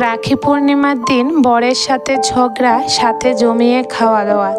রাখি পূর্ণিমার দিন বরের সাথে ঝগড়া, সাথে জমিয়ে খাওয়া দাওয়া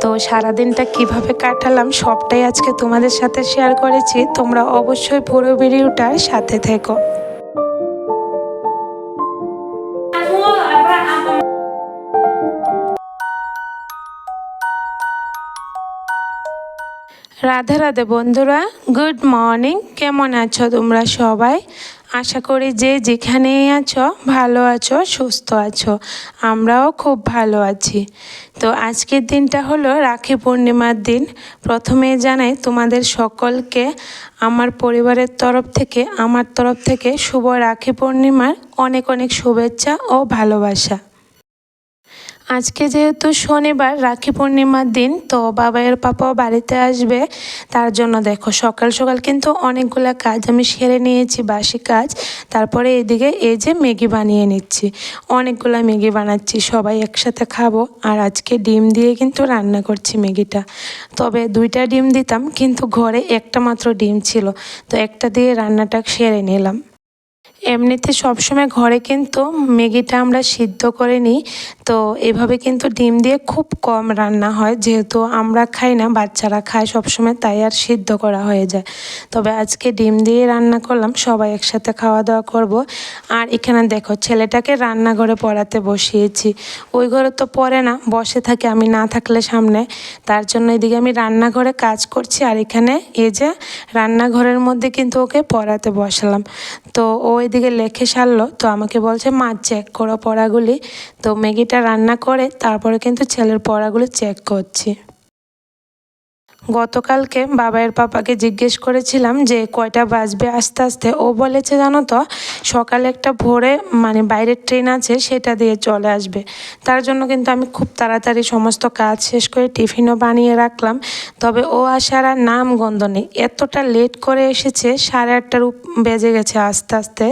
তো সারাদিনটা কীভাবে কাটালাম সবটাই আজকে তোমাদের সাথে শেয়ার করেছি। তোমরা অবশ্যই পুরো ভিডিওটার সাথে থেকো। রাধে রাধে বন্ধুরা, গুড মর্নিং। কেমন আছো তোমরা সবাই? আশা করি যে যেখানেই আছো, ভালো আছো, সুস্থ আছো। আমরাও খুব ভালো আছি। তো আজকের দিনটা হলো রাখি পূর্ণিমার দিন। প্রথমে জানাই তোমাদের সকলকে, আমার পরিবারের তরফ থেকে, আমার তরফ থেকে শুভ রাখি পূর্ণিমার অনেক অনেক শুভেচ্ছা ও ভালোবাসা। আজকে যেহেতু শনিবার, রাখি পূর্ণিমার দিন, তো বাবাইয়ের পাপাও বাড়িতে আসবে। তার জন্য দেখো, সকাল সকাল কিন্তু অনেকগুলো কাজ আমি সেরে নিয়েছি, বাসি কাজ। তারপরে এদিকে এই যে ম্যাগি বানিয়ে নিচ্ছি। অনেকগুলো ম্যাগি বানাচ্ছি, সবাই একসাথে খাব। আর আজকে ডিম দিয়ে কিন্তু রান্না করছি ম্যাগিটা। তবে দুইটা ডিম দিতাম, কিন্তু ঘরে একটা মাত্র ডিম ছিল। তো একটা দিয়ে রান্নাটা সেরে নিলাম। এমনিতে সবসময় ঘরে কিন্তু ম্যাগিটা আমরা সিদ্ধ করে নিই। তো এভাবে কিন্তু ডিম দিয়ে খুব কম রান্না হয়। যেহেতু আমরা খাই না, বাচ্চারা খায় সবসময়, তাই আর সিদ্ধ করা হয়ে যায়। তবে আজকে ডিম দিয়ে রান্না করলাম, সবাই একসাথে খাওয়া দাওয়া করব। আর এখানে দেখো, ছেলেটাকে রান্নাঘরে পড়াতে বসিয়েছি। ওই ঘরে তো পড়ে না, বসে থাকে, আমি না থাকলে সামনে। তার জন্য এদিকে আমি রান্নাঘরে কাজ করছি, আর এখানে এই যে রান্নাঘরের মধ্যে কিন্তু ওকে পড়াতে বসালাম। তো ও এদিকে লেখে সারলো, তো আমাকে বলছে, মা চেক করো পড়াগুলি। তো ম্যাগিটা রান্না করে, তারপরে কিন্তু ছেলের পড়াগুলি চেক করছি। গতকালকে বাবাইয়ের পাপাকে জিজ্ঞেস করেছিলাম যে, কয়টা বাজবে? আস্তে আস্তে ও বলেছে, জানো তো, সকালে একটা ভোরে মানে বাইরের ট্রেন আছে, সেটা দিয়ে চলে আসবে। তার জন্য কিন্তু আমি খুব তাড়াতাড়ি সমস্ত কাজ শেষ করে টিফিনও বানিয়ে রাখলাম। তবে ও আসার আর নাম গন্ধ নেই। এতটা লেট করে এসেছে, সাড়ে আটটার বেজে গেছে আস্তে আস্তে।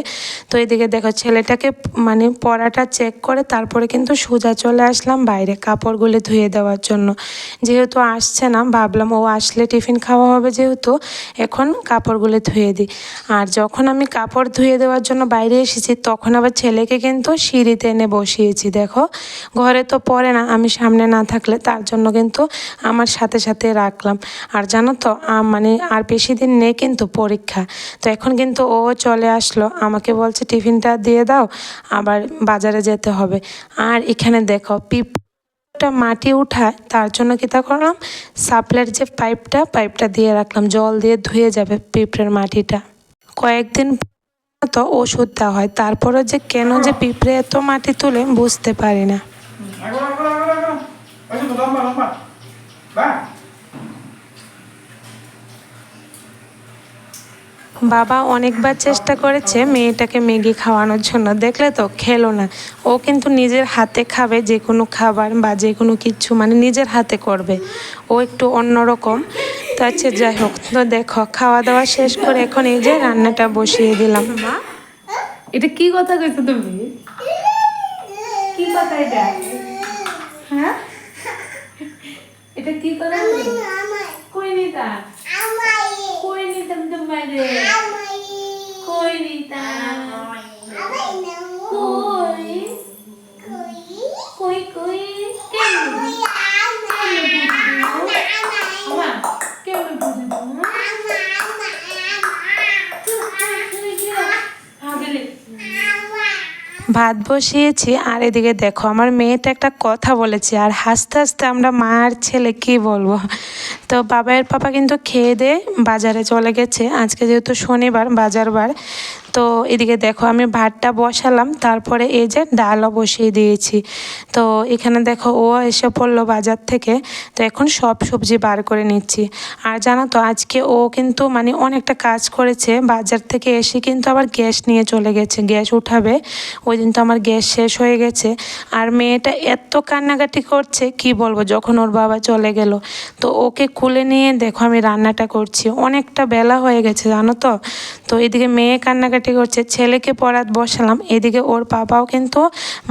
তো এদিকে দেখো, ছেলেটাকে মানে পড়াটা চেক করে তারপরে কিন্তু সোজা চলে আসলাম বাইরে কাপড়গুলি ধুয়ে দেওয়ার জন্য। যেহেতু আসছে না, ভাবলাম ও আসলে টিফিন খাওয়া হবে যেহেতু, এখন কাপড়গুলো ধুয়ে দিই। আর যখন আমি কাপড় ধুয়ে দেওয়ার জন্য বাইরে এসেছি, তখন আবার ছেলেকে কিন্তু সিঁড়িতে এনে বসিয়েছি, দেখো। ঘরে তো পড়ে না, আমি সামনে না থাকলে তার জন্য কিন্তু আমার সাথে সাথে রাখলাম। আর জানো তো মানে আর বেশি দিন নেই কিন্তু পরীক্ষা। তো এখন কিন্তু ও চলে আসলো, আমাকে বলছে, টিফিনটা দিয়ে দাও, আবার বাজারে যেতে হবে। আর এখানে দেখো, পিপ একটা মাটি উঠায় তার জন্য কী তা করলাম সাপ্লাইয়ের যে পাইপটা পাইপটা দিয়ে রাখলাম জল দিয়ে ধুয়ে যাবে পিঁপড়ের মাটিটা কয়েকদিন তো ওষুধ দেওয়া হয় তারপরে যে কেন যে পিঁপড়ে এত মাটি তুলে বুঝতে পারি না বাবা অনেকবার চেষ্টা করেছে মেয়েটাকে ম্যাগি খাওয়ানোর জন্য। দেখলে তো, খেলো না। ও কিন্তু নিজের হাতে খাবে যে কোনো খাবার বা যে কোনো কিছু মানে নিজের হাতে করবে। ও একটু অন্যরকম। তো আচ্ছা যাই হোক, তো দেখো, খাওয়া দাওয়া শেষ করে এখন এই যে রান্নাটা বসিয়ে দিলাম। এটা কি কথা কইছো তুমি? কি কথা এটা? হ্যাঁ? এটা কি কথা? কই নিতা ভাত বসিয়েছি, আর এদিকে দেখো আমার মেয়েটা একটা কথা বলেছে, আর হাসতে হাসতে আমরা মা আর ছেলে কি বলব? তো বাবাইয়ের পাপা কিন্তু খেয়ে দিয়ে বাজারে চলে গেছে, আজকে যেহেতু শনিবার, বাজার বার তো এদিকে দেখো আমি ভাতটা বসালাম, তারপরে এই যে ডালও বসিয়ে দিয়েছি। তো এখানে দেখো ও এসে পড়ল বাজার থেকে, তো এখন সব সবজি বার করে নিচ্ছি। আর জানো তো, আজকে ও কিন্তু মানে অনেকটা কাজ করেছে, বাজার থেকে এসে কিন্তু আবার গ্যাস নিয়ে চলে গেছে, গ্যাস উঠাবে, ওই দিন তো আমার গ্যাস শেষ হয়ে গেছে। আর মেয়েটা এত কান্নাকাটি করছে, কি বলব, যখন ওর বাবা চলে গেল। তো ওকে খুলে নিয়ে দেখো আমি রান্নাটা করছি, অনেকটা বেলা হয়ে গেছে, জানো তো। তো এদিকে মেয়ে কান্নাকাটি করছে, ছেলেকে পড়াত বসালাম, এদিকে ওর বাবাও কিন্তু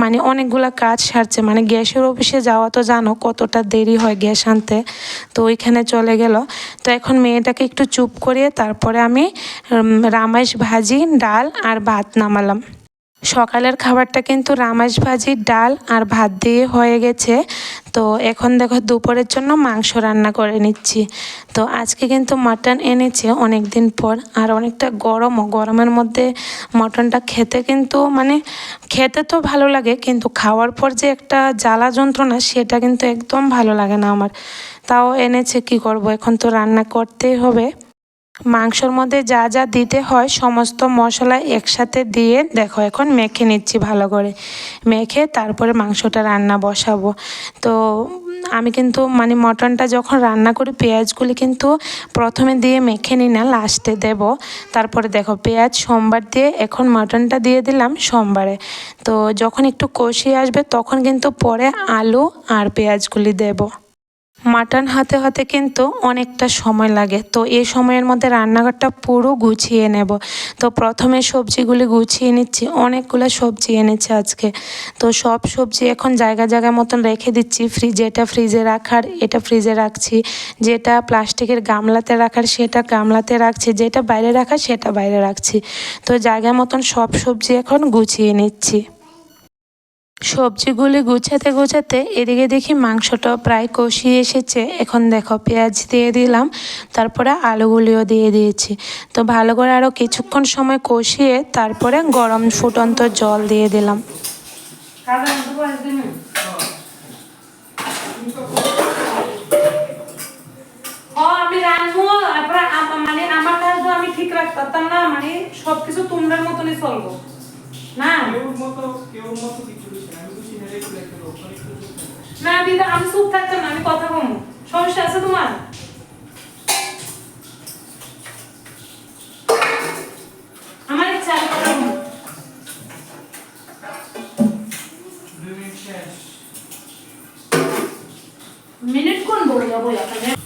মানে অনেকগুলো কাজ সারছে মানে গ্যাসের অফিসে যাওয়া তো জানো কতটা দেরি হয় গ্যাস আনতে, তো ওইখানে চলে গেল। তো এখন মেয়েটাকে একটু চুপ করিয়ে তারপরে আমি রামাইশ ভাজি, ডাল আর ভাত নামালাম। সকালের খাবারটা কিন্তু রামাস ভাজি ডাল আর ভাত দিয়ে হয়ে গেছে। তো এখন দেখো দুপুরের জন্য মাংস রান্না করে নিচ্ছি। তো আজকে কিন্তু মাটন এনেছে অনেক দিন পর আর অনেকটা গরমও। গরমের মধ্যে মটনটা খেতে কিন্তু মানে খেতে তো ভালো লাগে, কিন্তু খাওয়ার পর যে একটা জ্বালা যন্ত্রণা সেটা কিন্তু একদম ভালো লাগে না আমার। তাও এনেছে, কি করব? এখন তো রান্না করতেই হবে। মাংসর মধ্যে যা যা দিতে হয়, সমস্ত মশলা একসাথে দিয়ে দেখো এখন মেখে নিচ্ছি ভালো করে। মেখে তারপরে মাংসটা রান্না বসাবো। তো আমি কিন্তু মানে মটনটা যখন রান্না করি, পেঁয়াজগুলি কিন্তু প্রথমে দিয়ে মেখে নিই না, লাস্টে দেব। তারপরে দেখো পেঁয়াজ, সোমবার দিয়ে এখন মটনটা দিয়ে দিলাম সোমবারে। তো যখন একটু কষিয়ে আসবে, তখন কিন্তু পরে আলু আর পেঁয়াজগুলি দেবো। মাটন হাতে হাতে কিন্তু অনেকটা সময় লাগে। তো এই সময়ের মধ্যে রান্নাঘরটা পুরো গুছিয়ে নেব। তো প্রথমে সবজিগুলি গুছিয়ে নিচ্ছি। অনেকগুলো সবজি এনেছে আজকে। তো সব সবজি এখন জায়গা জায়গা মতন রেখে দিচ্ছি। ফ্রিজে এটা ফ্রিজে রাখার এটা ফ্রিজে রাখছি। যেটা প্লাস্টিকের গামলাতে রাখার সেটা গামলাতে রাখছি। যেটা বাইরে রাখার সেটা বাইরে রাখছি। তো জায়গা মতন সব সবজি এখন গুছিয়ে নিচ্ছি। সবজিগুলি গুছাতে গুছাতে এদিকে দেখি মাংসটা প্রায় কষিয়ে এসেছে। এখন দেখো পেঁয়াজ দিয়ে দিলাম, তারপরে আলুগুলিও দিয়ে দিয়েছি। তো ভালো করে আরও কিছুক্ষণ সময় কষিয়ে তারপরে গরম ফুটন্ত জল দিয়ে দিলাম। মানে আমি ঠিক রাখতাম না মানে সবকিছু তোমরা মতনই চলবো। না। দিদা আমি চুপ থাকতাম না আমি কথা কমু সমস্যা আছে তোমার? আমার ইচ্ছা মিনিট কোন বইয়া বইয়া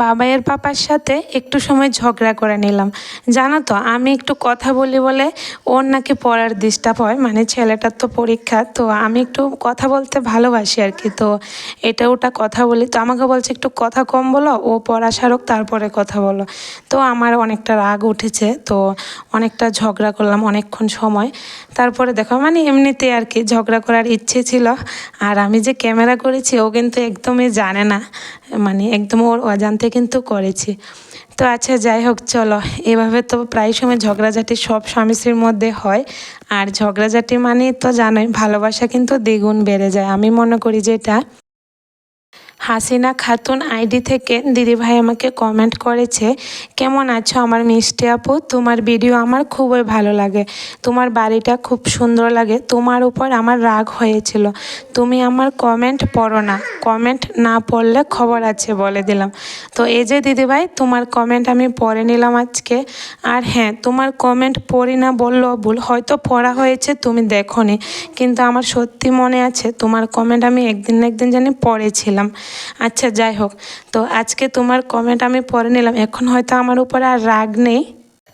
বাবাইয়ের পাপার সাথে একটু সময় ঝগড়া করে নিলাম। জানো তো, আমি একটু কথা বলি বলে ওর নাকি পড়ার ডিস্টার্ব হয় মানে ছেলেটার তো পরীক্ষা, তো আমি একটু কথা বলতে ভালোবাসি আর কি, তো এটা ওটা কথা বলি। তো আমাকে বলছে, একটু কথা কম বলো, ও পড়া সারক, তারপরে কথা বলো। তো আমার অনেকটা রাগ উঠেছে, তো অনেকটা ঝগড়া করলাম অনেকক্ষণ সময়। তারপরে দেখো মানে এমনিতে আর কি ঝগড়া করার ইচ্ছে ছিল, আর আমি যে ক্যামেরা করেছি, ও কিন্তু একদমই জানে না। মানে একদম ওর অজান্তে কিন্তু করেছি। তো আচ্ছা যাই হোক, চলো। এভাবে তো প্রায় সময় ঝগড়াঝাটি সব স্বামী স্ত্রীর মধ্যে হয়। আর ঝগড়াঝাটি মানে তো জানোই, ভালোবাসা কিন্তু দ্বিগুণ বেড়ে যায়। আমি মনে করি যেটা হাসিনা খাতুন আইডি থেকে দিদিভাই আমাকে কমেন্ট করেছে, কেমন আছো আমার মিষ্টি আপু? তোমার ভিডিও আমার খুবই ভালো লাগে। তোমার বাড়িটা খুব সুন্দর লাগে। তোমার উপর আমার রাগ হয়েছিল। তুমি আমার কমেন্ট পড়ো না। কমেন্ট না পড়লে খবর আছে বলে দিলাম। তো এই যে দিদিভাই, তোমার কমেন্ট আমি পড়ে নিলাম আজকে। আর হ্যাঁ তোমার কমেন্ট পড়ি না বললেও ভুল। হয়তো পড়া হয়েছে, তুমি দেখোনি। কিন্তু আমার সত্যি মনে আছে, তোমার কমেন্ট আমি একদিন না একদিন জানি পড়েছিলাম। আচ্ছা যাই হোক। তো আজকে তোমার কমেন্ট আমি পড়ে নিলাম। এখন হয়তো আমার উপরে আর রাগ নেই।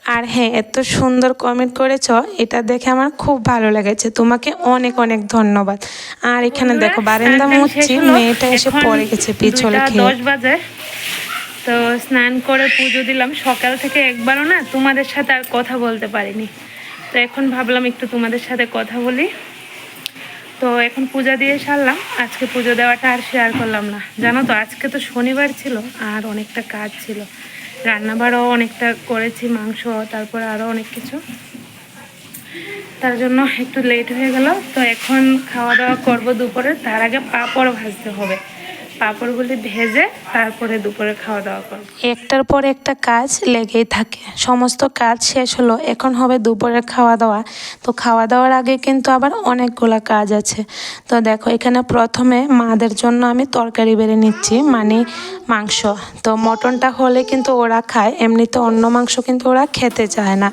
আর হ্যাঁ এত সুন্দর কমেন্ট করেছ এটা দেখে আমার খুব ভালো লেগেছে। তোমাকে অনেক অনেক ধন্যবাদ। আর এখানে দেখো বারান্দা মুচ্ছি মেয়েটা এসে পড়ে গেছে পিছলে দুইটা খেয়ে। দশ বাজে। তো স্নান করে পুজো দিলাম। সকাল থেকে একবারও না তোমাদের সাথে আর কথা বলতে পারিনি। তো এখন ভাবলাম একটু তোমাদের সাথে কথা বলি। তো এখন পূজা দিয়ে সারলাম। আজকে পুজো দেওয়াটা আর শেয়ার করলাম না। জানো তো, আজকে তো শনিবার ছিল আর অনেকটা কাজ ছিল। রান্নাবারও অনেকটা করেছি, মাংস, তারপর আরও অনেক কিছু। তার জন্য একটু লেট হয়ে গেল। তো এখন খাওয়া দাওয়া করব দুপুরে। তার আগে পাঁপড় ভাজতে হবে। পাঁপড়গুলি ভেজে তারপরে দুপুরে খাওয়া দাওয়া করব। একটার পর একটা কাজ লেগেই থাকে। সমস্ত কাজ শেষ হলো এখন হবে দুপুরে খাওয়া দাওয়া। তো খাওয়া দাওয়ার আগে কিন্তু আবার অনেকগুলো কাজ আছে। তো দেখো এখানে প্রথমে মাদের জন্য আমি তরকারি বেড়ে নিচ্ছি মানে মাংস। তো মটনটা হলে কিন্তু ওরা খায় এমনিতে অন্য মাংস কিন্তু ওরা খেতে চায় না।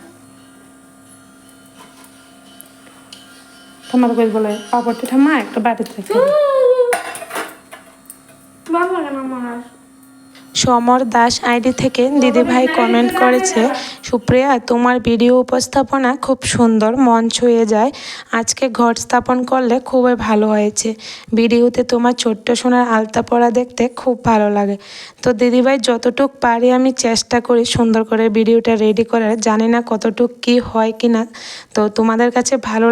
তোমার বলে পাপড়টা ঠাম্মা একটা বাড়িতে রেখে সমর দাস আইডি থেকে দিদিভাই কমেন্ট করেছে, সুপ্রিয়া, তোমার ভিডিও উপস্থাপনা খুব সুন্দর, মন ছুঁয়ে যায়। আজকে ঘট স্থাপন করলে খুবই ভালো হয়েছে। ভিডিওতে তোমার ছোট্ট সোনার আলতা পরা দেখতে খুব ভালো লাগে। তো দিদিভাই, যতটুক পারি আমি চেষ্টা করি সুন্দর করে ভিডিওটা রেডি করার। জানি না কতটুক কি হয় কি না তো তোমাদের কাছে ভালো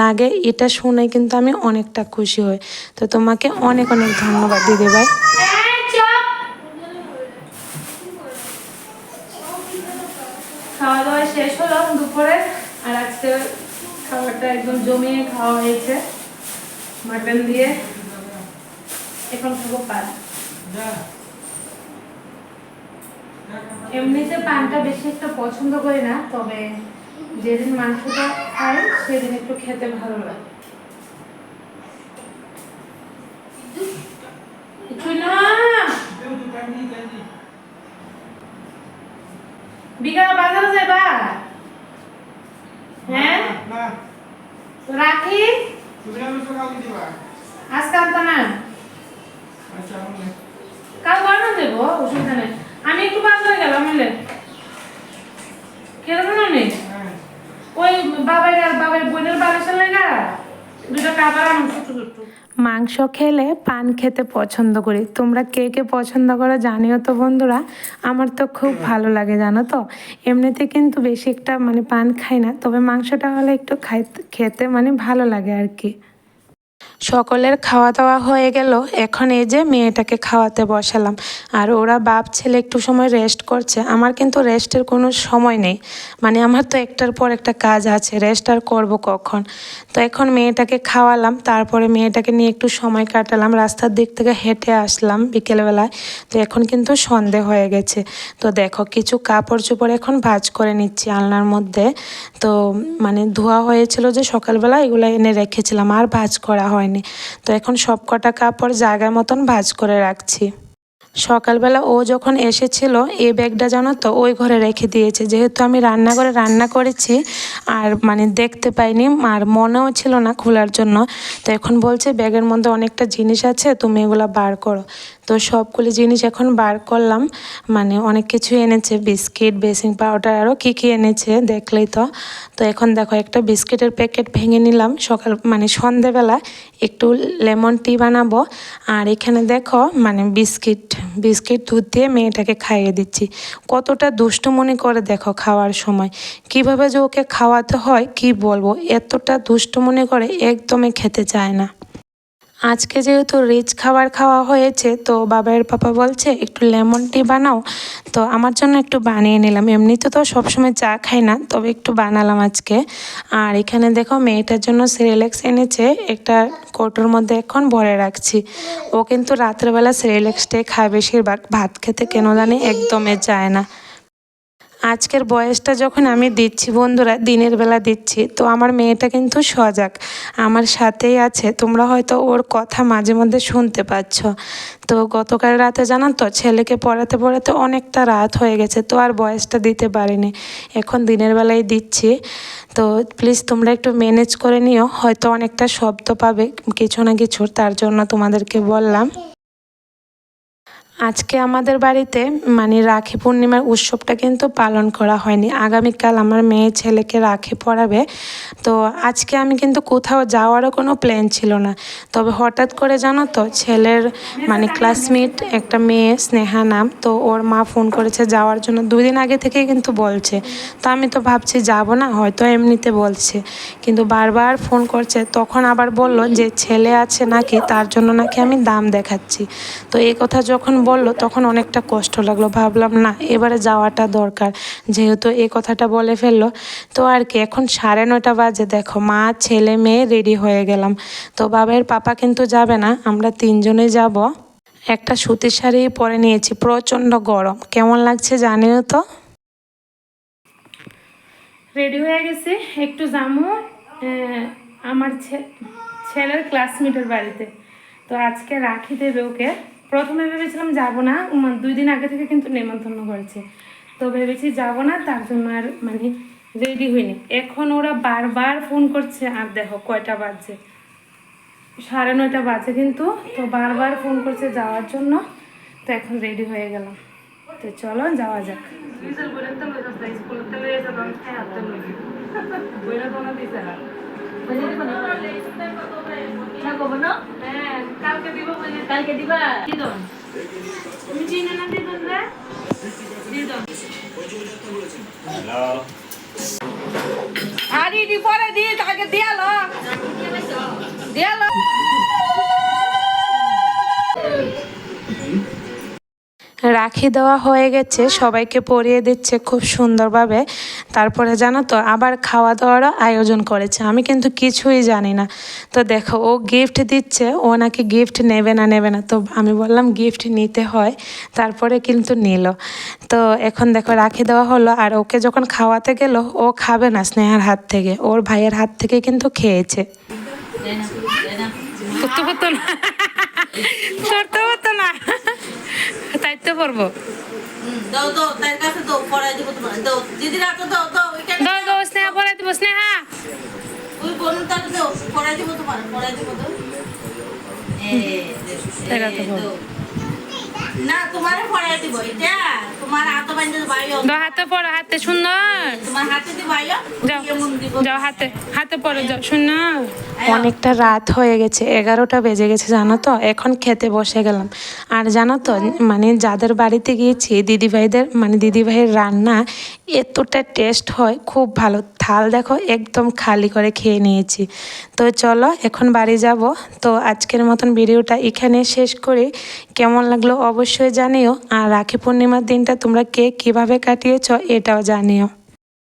লাগে এটা শুনে কিন্তু আমি অনেকটা খুশি হই। তো তোমাকে অনেক অনেক ধন্যবাদ দিদিভাই। খাওয়া দাওয়া শেষ হলো দুপুরে, আর আজকে খাবারটা একদম জমিয়ে খাওয়া হয়েছে। মাটন দিয়ে। এখন খাব পান। এমনিতে পানটা বেশি একটা পছন্দ করি না, তবে যেদিন মাংসটা খাই, সেদিন একটু খেতে ভালো লাগে। না! বিকাল বাজারে যাবা হ্যাঁ? না তো রাখি। তুমি না দিবা। আজকে আনতা না। আচ্ছা কাল বানানো দেবো অসুবিধা নেই। আমি একটু বাজারে গেলাম এলে কেরকম নেই ওই বাবার আর বাবার বোনের বালিশের লেগা? দুটো মাংস খেলে পান খেতে পছন্দ করি। তোমরা কে কে পছন্দ করো জানিও তো বন্ধুরা। আমার তো খুব ভালো লাগে, জানো তো। এমনিতে কিন্তু বেশি একটা মানে পান খাই না। তবে মাংসটা হলে একটু খাই, খেতে মানে ভালো লাগে আর কি। সকলের খাওয়া দাওয়া হয়ে গেল। এখন এই যে মেয়েটাকে খাওয়াতে বসালাম। আর ওরা বাপ, ছেলে একটু সময় রেস্ট করছে। আমার কিন্তু রেস্টের কোনো সময় নেই। মানে আমার তো একটার পর একটা কাজ আছে। রেস্ট আর করব কখন? তো এখন মেয়েটাকে খাওয়ালাম। তারপরে মেয়েটাকে নিয়ে একটু সময় কাটালাম। রাস্তার দিক থেকে হেঁটে আসলাম বিকেলবেলায়। তো এখন কিন্তু সন্ধে হয়ে গেছে। তো দেখো, কিছু কাপড় চোপড় এখন ভাজ করে নিচ্ছি আলনার মধ্যে। তো মানে ধোয়া হয়েছিল যে সকালবেলা, এগুলো এনে রেখেছিলাম। আর ভাজ করা হয়নি। তো এখন সব কটা কাপড় জায়গার মতন ভাজ করে রাখছি। সকালবেলা ও যখন এসেছিল, এই ব্যাগটা জানো তো, ওই ঘরে রেখে দিয়েছে। যেহেতু আমি রান্নাঘরে রান্না করেছি, আর মানে দেখতে পাইনি, আর মনেও ছিল না খোলার জন্য, তো এখন বলছে ব্যাগের মধ্যে অনেকটা জিনিস আছে, তুমি এগুলো বার করো। তো সবগুলি জিনিস এখন বার করলাম। মানে অনেক কিছু এনেছে, বিস্কিট বেসিং পাউডার আরও কী কী এনেছে দেখলেই তো। তো এখন দেখো একটা বিস্কিটের প্যাকেট ভেঙে নিলাম। সকাল মানে সন্ধেবেলা একটু লেমন টি বানাবো। আর এখানে দেখো মানে বিস্কিট বিস্কিট দুধ দিয়ে মেয়েটাকে খাইয়ে দিচ্ছি। কতটা দুষ্টুমনি করে দেখো খাওয়ার সময়। কীভাবে যে ওকে খাওয়াতে হয়, কি বলব? এতটা দুষ্টুমনি করে একদমই খেতে চায় না। আজকে যেহেতু রিচ খাবার খাওয়া হয়েছে, তো বাবার পাপা বলছে, একটু লেমন টি বানাও। তো আমার জন্য একটু বানিয়ে নিলাম। এমনিতে তো সবসময় চা খাই না, তবে একটু বানালাম আজকে। আর এখানে দেখো, মেয়েটার জন্য সিরিলেক্স এনেছে, একটা কৌটোর মধ্যে এখন ভরে রাখছি। ও কিন্তু রাত্রেবেলা সিরিলেক্সটাই খায় বেশিরভাগ। ভাত খেতে কেন জানি একদমই চায় না। আজকের বয়সটা যখন আমি দিচ্ছি, বন্ধুরা, দিনের বেলা দিচ্ছি, তো আমার মেয়েটা কিন্তু সজাগ। আমার সাথেই আছে, তোমরা হয়তো ওর কথা মাঝে মধ্যে শুনতে পাচ্ছ। তো গতকাল রাতে জানো তো, ছেলেকে পড়াতে পড়াতে অনেকটা রাত হয়ে গেছে, তো আর বয়সটা দিতে পারিনি। এখন দিনের বেলায় দিচ্ছি। তো প্লিজ তোমরা একটু ম্যানেজ করে নিও, হয়তো অনেকটা শব্দ পাবে, কিছু না কিছু, তার জন্য তোমাদেরকে বললাম। আজকে আমাদের বাড়িতে মানে রাখি পূর্ণিমার উৎসবটা কিন্তু পালন করা হয়নি। আগামীকাল আমার মেয়ে ছেলেকে রাখি পড়াবে তো আজকে আমি কিন্তু কোথাও যাওয়ারও কোনো প্ল্যান ছিল না। তবে হঠাৎ করে জানো তো, ছেলের মানে ক্লাসমেট একটা মেয়ে, স্নেহা নাম, তো ওর মা ফোন করেছে যাওয়ার জন্য। দুই দিন আগে থেকেই কিন্তু বলছে। তো আমি তো ভাবছি যাব না, হয়তো এমনিতে বলছে। কিন্তু বারবার ফোন করছে, তখন আবার বলল যে ছেলে আছে নাকি, তার জন্য নাকি আমি দাম দেখাচ্ছি। তো এই কথা যখন বলল তখন অনেকটা কষ্ট লাগল। ভাবলাম না এবারে যাওয়াটা দরকার। যেহেতু এই কথাটা বলে ফেলল তো আর কি। এখন সাড়ে নয়টা বাজে দেখো মা ছেলে মেয়ে রেডি হয়ে গেলাম। তো বাবার পাপা কিন্তু যাবে না আমরা তিনজনে যাব। একটা সুতির শাড়ি পরে নিয়েছি প্রচণ্ড গরম। কেমন লাগছে জানিও তো? রেডি হয়ে গেছে একটু আহ, আমার ছেলের ক্লাসমেটের বাড়িতে। তো আজকে রাখি দেবে ওকে। প্রথমে ভেবেছিলাম যাব না। দুই দিন আগে থেকে কিন্তু নেমন্তন্ন করেছে। তো ভেবেছি যাব না, তার জন্য আর মানে রেডি হইনি। এখন ওরা বারবার ফোন করছে, আর দেখো কয়টা বাজছে সাড়ে নয়টা বাজে কিন্তু, তো বারবার ফোন করছে যাওয়ার জন্য। তো এখন রেডি হয়ে গেলাম। তো চলো যাওয়া যাক। কালকে দিব দিবা দিদন তুমি চিনে না দিদন রে দিদন আরে পরে দি তাকে দিয়ালো দিয়ালো রাখি দেওয়া হয়ে গেছে সবাইকে পরিয়ে দিচ্ছে খুব সুন্দরভাবে। তারপরে জানো তো আবার খাওয়া দাওয়ারও আয়োজন করেছে। আমি কিন্তু কিছুই জানি না। তো দেখো ও গিফট দিচ্ছে ও নাকি গিফট নেবে না নেবে না তো আমি বললাম গিফট নিতে হয় তারপরে কিন্তু নিল। তো এখন দেখো রাখি দেওয়া হলো আর ওকে যখন খাওয়াতে গেল ও খাবে না স্নেহার হাত থেকে ওর ভাইয়ের হাত থেকে কিন্তু খেয়েছে। করতে না করতে না। তো পারব। দাও দাও তার কাছে দাও পড়াই দিব তোমার। দাও দিদির হাতে দাও দাও ওইখানে দাও দাও স্নেহা পরে দিব স্নেহা। ওই বোন তাকে দাও পড়াই দিব তোমার পড়াই দিব দাও তার হাতে দাও। দাও। না তোমারে পড়াই দিব এটা? তোমার হাতে বাইও দাও হাতে পড়ো হাতে সুন্দর। তোমার হাতে দি বাইও যাও যাও হাতে হাতে পড়ো যাও সুন্দর। অনেকটা রাত হয়ে গেছে এগারোটা বেজে গেছে জানো তো? এখন খেতে বসে গেলাম। আর জানো তো মানে যাদের বাড়িতে গিয়েছি দিদিভাইদের মানে দিদিভাইয়ের রান্না এতটা টেস্ট হয় খুব ভালো। থাল দেখো একদম খালি করে খেয়ে নিয়েছি। তো চলো, এখন বাড়ি যাব। তো আজকের মতন ভিডিওটা এখানে শেষ করে। কেমন লাগল অবশ্যই জানিও। আর রাখি পূর্ণিমার দিনটা তোমরা কে কীভাবে কাটিয়েছ এটাও জানিও।